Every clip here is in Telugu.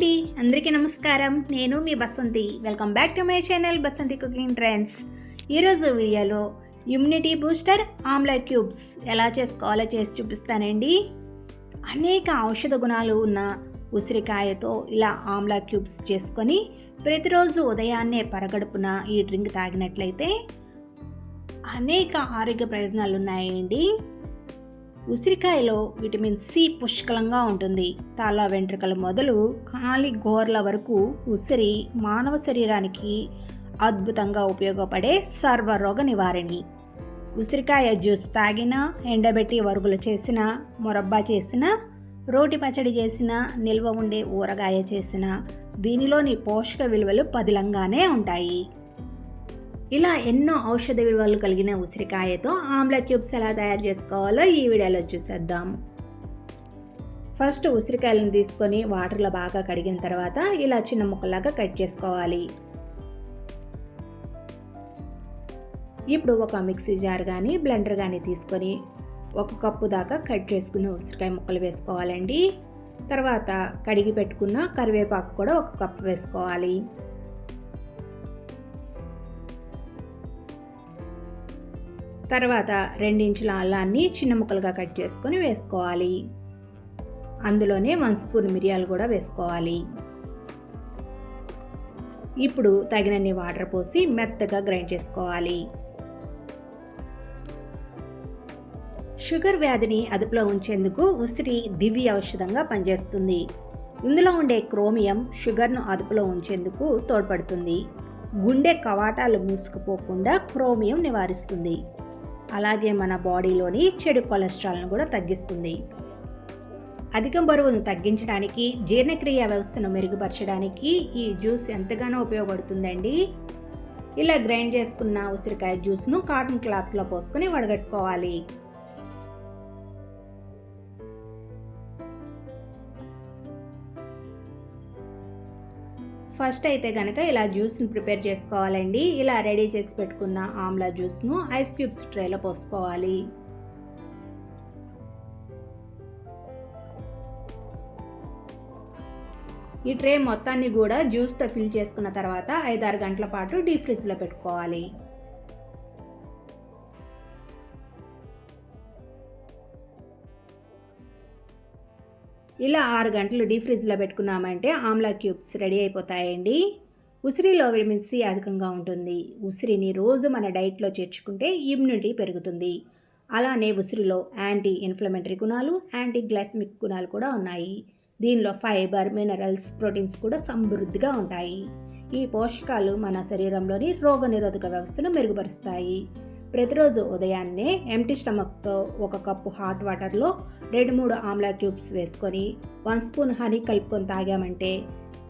అండి. అందరికీ నమస్కారం. నేను మీ Basanti. Welcome back to my channel Basanti cooking trends. ఈరోజు వీడియోలో ఇమ్యూనిటీ బూస్టర్ ఆమ్లా క్యూబ్స్ ఎలా చేసుకోవాలో చేసి చూపిస్తానండి. అనేక ఔషధ గుణాలు ఉన్న ఉసిరికాయతో ఇలా ఆమ్లా క్యూబ్స్ చేసుకొని ప్రతిరోజు ఉదయాన్నే పరగడుపున ఈ డ్రింక్ తాగినట్లయితే అనేక ఆరోగ్య ప్రయోజనాలు ఉన్నాయండి ఉసిరికాయలో విటమిన్ సి పుష్కలంగా ఉంటుంది. తల వెంట్రుకల మొదలు కాలి గోర్ల వరకు ఉసిరి మానవ శరీరానికి అద్భుతంగా ఉపయోగపడే సర్వరోగ నివారణి. ఉసిరికాయ జ్యూస్ తాగినా ఎండబెట్టి వరుగులు చేసిన మొరబ్బా చేసిన రోటి పచ్చడి చేసిన నిల్వ ఉండే ఊరగాయ చేసిన దీనిలోని పోషక విలువలు పదిలంగానే ఉంటాయి. ఇలా ఎన్నో ఔషధ విలువలు కలిగిన ఉసిరికాయతో ఆమ్ల క్యూబ్స్ ఎలా తయారు చేసుకోవాలో ఈ వీడియోలో చూసేద్దాం. ఫస్ట్ ఉసిరికాయలను తీసుకొని వాటర్లో బాగా కడిగిన తర్వాత ఇలా చిన్న ముక్కలాగా కట్ చేసుకోవాలి. ఇప్పుడు ఒక మిక్సీ జార్ కానీ బ్లెండర్ కానీ తీసుకొని ఒక కప్పు దాకా కట్ చేసుకున్న ఉసిరికాయ ముక్కలు వేసుకోవాలండి. తర్వాత కడిగి పెట్టుకున్న కరివేపాకు కూడా ఒక కప్పు వేసుకోవాలి. తర్వాత రెండించుల అల్లాన్ని చిన్న ముక్కలుగా కట్ చేసుకొని వేసుకోవాలి. అందులోనే వన్ స్పూన్ మిరియాలు కూడా వేసుకోవాలి. ఇప్పుడు తగినన్ని వాటర్ పోసి మెత్తగా గ్రైండ్ చేసుకోవాలి. షుగర్ వ్యాధిని అదుపులో ఉంచేందుకు ఉసిరి దివ్య ఔషధంగా పనిచేస్తుంది. ఇందులో ఉండే క్రోమియం షుగర్ను అదుపులో ఉంచేందుకు తోడ్పడుతుంది. గుండె కవాటాలు మూసుకుపోకుండా క్రోమియం నివారిస్తుంది. అలాగే మన బాడీలోని చెడు కొలెస్ట్రాల్ను కూడా తగ్గిస్తుంది. అధిక బరువును తగ్గించడానికి జీర్ణక్రియ వ్యవస్థను మెరుగుపరచడానికి ఈ జ్యూస్ ఎంతగానో ఉపయోగపడుతుందండి. ఇలా గ్రైండ్ చేసుకున్న ఉసిరికాయ జ్యూస్ను కాటన్ క్లాత్లో పోసుకొని వడగట్టుకోవాలి. ఫస్ట్ అయితే కనుక ఇలా జ్యూస్ని ప్రిపేర్ చేసుకోవాలండి. ఇలా రెడీ చేసి పెట్టుకున్న ఆమ్లా జ్యూస్ను ఐస్ క్యూబ్స్ ట్రేలో పోసుకోవాలి. ఈ ట్రే మొత్తాన్ని కూడా జ్యూస్తో ఫిల్ చేసుకున్న తర్వాత ఐదారు గంటల పాటు డీప్ ఫ్రిడ్జ్లో పెట్టుకోవాలి. ఇలా ఆరు గంటలు డీప్ ఫ్రిడ్జ్లో పెట్టుకున్నామంటే ఆమ్లా క్యూబ్స్ రెడీ అయిపోతాయండి. ఉసిరిలో విటమిన్ సి అధికంగా ఉంటుంది. ఉసిరిని రోజు మన డైట్లో చేర్చుకుంటే ఇమ్యూనిటీ పెరుగుతుంది. అలానే ఉసిరిలో యాంటీ ఇన్ఫ్లమేటరీ గుణాలు యాంటీ గ్లైసమిక్ గుణాలు కూడా ఉన్నాయి. దీనిలో ఫైబర్ మినరల్స్ ప్రోటీన్స్ కూడా సమృద్ధిగా ఉంటాయి. ఈ పోషకాలు మన శరీరంలోని రోగనిరోధక వ్యవస్థను మెరుగుపరుస్తాయి. ప్రతిరోజు ఉదయాన్నే ఎంటీ స్టమక్తో ఒక కప్పు హాట్ వాటర్లో రెండు మూడు ఆమ్లా క్యూబ్స్ వేసుకొని వన్ స్పూన్ హనీ కలుపుకొని తాగామంటే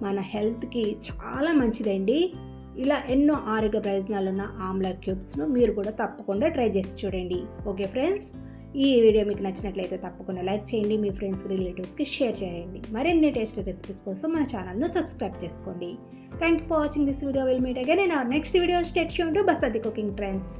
మన హెల్త్కి చాలా మంచిదండి. ఇలా ఎన్నో ఆరోగ్య ప్రయోజనాలు ఉన్న ఆమ్లా క్యూబ్స్ను మీరు కూడా తప్పకుండా ట్రై చేసి చూడండి. ఓకే ఫ్రెండ్స్ ఈ వీడియో మీకు నచ్చినట్లయితే తప్పకుండా లైక్ చేయండి మీ ఫ్రెండ్స్కి రిలేటివ్స్కి షేర్ చేయండి. మరిన్ని టేస్ట్ రెసిపీస్ కోసం మన ఛానల్ను సబ్స్క్రైబ్ చేసుకోండి. Thank you for watching this video will meet again and our next video stay tuned to Basanti cooking trends